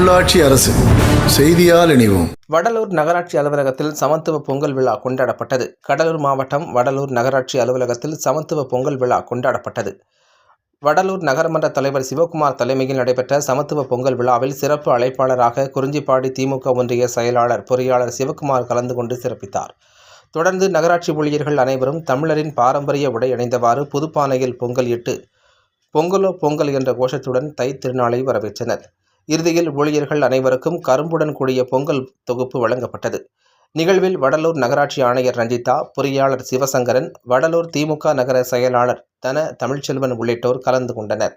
உள்ளாட்சி அரசு செய்தியால் இணைவோம். வடலூர் நகராட்சி அலுவலகத்தில் சமத்துவ பொங்கல் விழா கொண்டாடப்பட்டது. கடலூர் மாவட்டம் வடலூர் நகராட்சி அலுவலகத்தில் சமத்துவ பொங்கல் விழா கொண்டாடப்பட்டது. வடலூர் நகரமன்ற தலைவர் சிவகுமார் தலைமையில் நடைபெற்ற சமத்துவ பொங்கல் விழாவில் சிறப்பு அழைப்பாளராக குறிஞ்சிப்பாடி திமுக ஒன்றிய செயலாளர் பொறியாளர் சிவகுமார் கலந்து கொண்டு சிறப்பித்தார். தொடர்ந்து நகராட்சி ஊழியர்கள் அனைவரும் தமிழரின் பாரம்பரிய உடை அணிந்தவாறு புதுப்பானையில் பொங்கல் இட்டு பொங்கலோ பொங்கல் என்ற கோஷத்துடன் தை திருநாளை வரவேற்றனர். இறுதியில் ஊழியர்கள் அனைவருக்கும் கரும்புடன் கூடிய பொங்கல் தொகுப்பு வழங்கப்பட்டது நிகழ்வில் வடலூர் நகராட்சி ஆணையர் ரஞ்சிதா பொறியாளர் சிவசங்கரன் வடலூர் திமுக நகர செயலாளர் தன தமிழ்ச்செல்வன் உள்ளிட்டோர் கலந்து கொண்டனர்